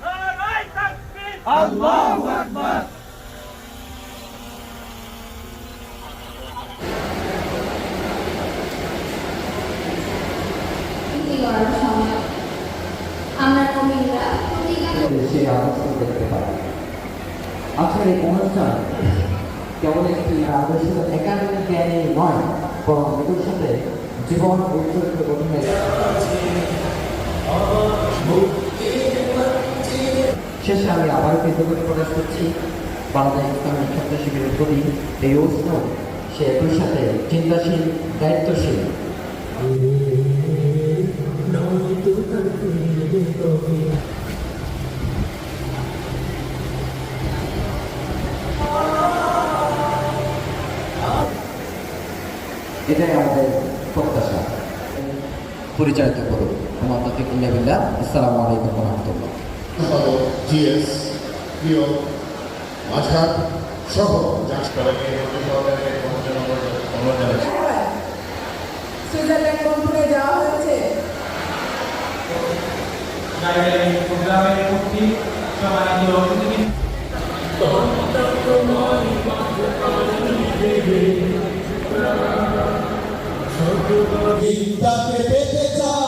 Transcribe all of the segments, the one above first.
নারায় তাকবীর বিক্রি করার সময় আমরা নবীনরা প্রতিজ্ঞা করি সেই অবস্থা দেখতে পাই আজকের এই অনুষ্ঠান কেবল একটি আদর্শ একাডেমিক জ্ঞানে নয় বরং সাথে জীবন চরিত্র গঠনের শেষে আমি আবার কৃতজ্ঞতা প্রকাশ করছি, বাংলাদেশ ইসলামী ছাত্র শিবিরের প্রতি এই সে একই সাথে চিন্তাশীল, দায়িত্বশীল। এটাই আমাদের প্রত্যাশা। পরিচালিত করুন। আমার তাতে কিল্লাবিল্লা আসসালামু আলাইকুম রহমতুল্লাহ। জিএস প্রিয় মাঝহাট সহ সহকারে অনুমোদন সুইজারল্যান্ড যাওয়া হয়েছে? প্রোগ্রামের মুক্তি পেতে চাও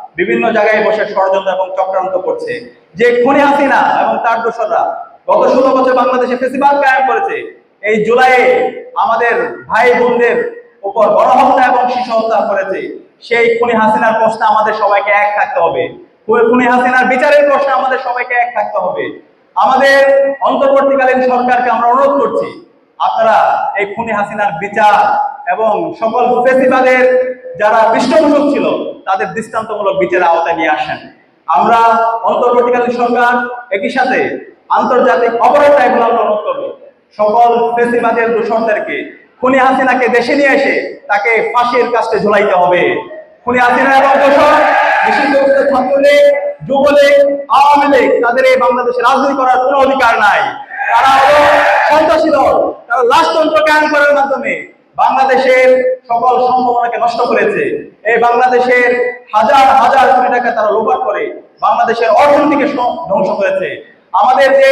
বিভিন্ন জায়গায় বসে ষড়যন্ত্র এবং চক্রান্ত করছে। যে খুনি হাসিনা এবং তার দোসররা গত ষোলো বছর বাংলাদেশে ফেসিবাদ কায়েম করেছে। এই জুলাইয়ে আমাদের ভাই বোনদের উপর গণহত্যা এবং শিশু হত্যা করেছে। সেই খুনি হাসিনার প্রশ্নে আমাদের সবাইকে এক থাকতে হবে। খুনি হাসিনার বিচারের প্রশ্নে আমাদের সবাইকে এক থাকতে হবে। আমাদের অন্তর্বর্তীকালীন সরকারকে আমরা অনুরোধ করছি, আপনারা এই খুনি হাসিনার বিচার এবং সকল ফেসিবাদের যারা পৃষ্ঠপোষক ছিল, তাদের দৃষ্টান্তমূলক বিচারের আওতায় নিয়ে আসেন। আমরা অন্তর্বর্তীকালীন সরকার একই সাথে আন্তর্জাতিক অপরাধ ট্রাইব্যুনাল অনুরোধ করব সকল ফেসিবাদের দূষণদেরকে খুনি হাসিনাকে দেশে নিয়ে এসে তাকে ফাঁসির কাছে ঝুলাইতে হবে। খুনি হাসিনা এবং দূষণ নিষিদ্ধ ছাত্রলীগ, যুবলীগ, আওয়ামী লীগ, তাদের এই বাংলাদেশে রাজনীতি করার কোনো অধিকার নাই। তারা হলো সন্ত্রাসী দল। তারা রাজতন্ত্র কায়েম করার মাধ্যমে বাংলাদেশের সকল সম্ভাবনাকে নষ্ট করেছে। এই বাংলাদেশের হাজার হাজার কোটি টাকা তারা লোপাট করে বাংলাদেশের অর্থনীতিকে ধ্বংস করেছে। আমাদের যে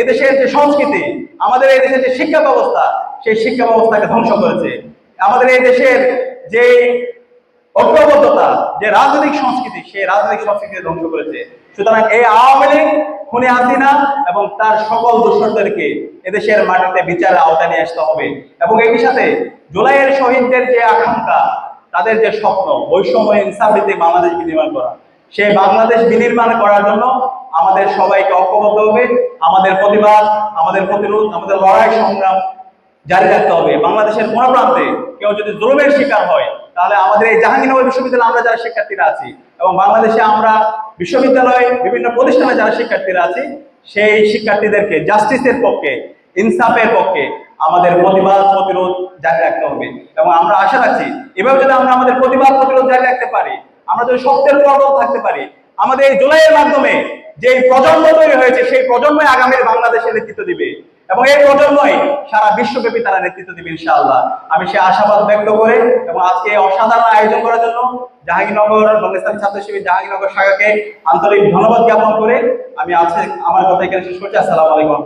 এদেশের যে সংস্কৃতি, আমাদের এই দেশের যে শিক্ষা ব্যবস্থা, সেই শিক্ষা ব্যবস্থাকে ধ্বংস করেছে। আমাদের এই দেশের যে ঐক্যবদ্ধতা যে রাজনৈতিক সংস্কৃতি, সেই রাজনৈতিক সংস্কৃতি ধ্বংস করেছে। সুতরাং এই আওয়ামী লীগ খুনি হাসিনা এবং তার সকল দোষরদেরকে এদেশের মাটিতে বিচারে আওতায় নিয়ে আসতে হবে। এবং একই সাথে জুলাইয়ের শহীদদের যে আকাঙ্ক্ষা, তাদের যে স্বপ্ন, বৈষম্য, ইনসাফ ভিত্তিক বাংলাদেশ বিনির্মাণ করা, সেই বাংলাদেশ বিনির্মাণ করার জন্য আমাদের সবাইকে ঐক্যবদ্ধ হবে। আমাদের প্রতিবাদ, আমাদের প্রতিরোধ, আমাদের লড়াই সংগ্রাম জারি রাখতে হবে। বাংলাদেশের কোন প্রান্তে কেউ যদি জুলুমের শিকার হয়, তাহলে আমাদের এই জাহাঙ্গীরনগর বিশ্ববিদ্যালয়ে আমরা যারা শিক্ষার্থীরা আছি এবং বাংলাদেশে আমরা বিশ্ববিদ্যালয় বিভিন্ন প্রতিষ্ঠানে যারা শিক্ষার্থীরা আছি, সেই শিক্ষার্থীদেরকে জাস্টিসের পক্ষে, ইনসাফের পক্ষে আমাদের প্রতিবাদ প্রতিরোধ জারি রাখতে হবে। এবং আমরা আশা রাখছি, এভাবে যদি আমরা আমাদের প্রতিবাদ প্রতিরোধ জারি রাখতে পারি, আমরা যদি সত্যের অটল থাকতে পারি, আমাদের এই জুলাইয়ের মাধ্যমে যে প্রজন্ম তৈরি হয়েছে, সেই প্রজন্মই আগামীর বাংলাদেশের নেতৃত্ব দিবে। এবং এই প্রজন্মই সারা বিশ্বব্যাপী তারা নেতৃত্ব দেবে ইনশাআল্লাহ। আমি সে আশাবাদ ব্যক্ত করে এবং আজকে অসাধারণ আয়োজন করার জন্য জাহাঙ্গীরনগর বাংলাদেশ ছাত্র শিবির জাহাঙ্গীরনগর শাখাকে আন্তরিক ধন্যবাদ জ্ঞাপন করে আমি আজকে আমার কথা এখানে শেষ করছি। আসসালামু আলাইকুম।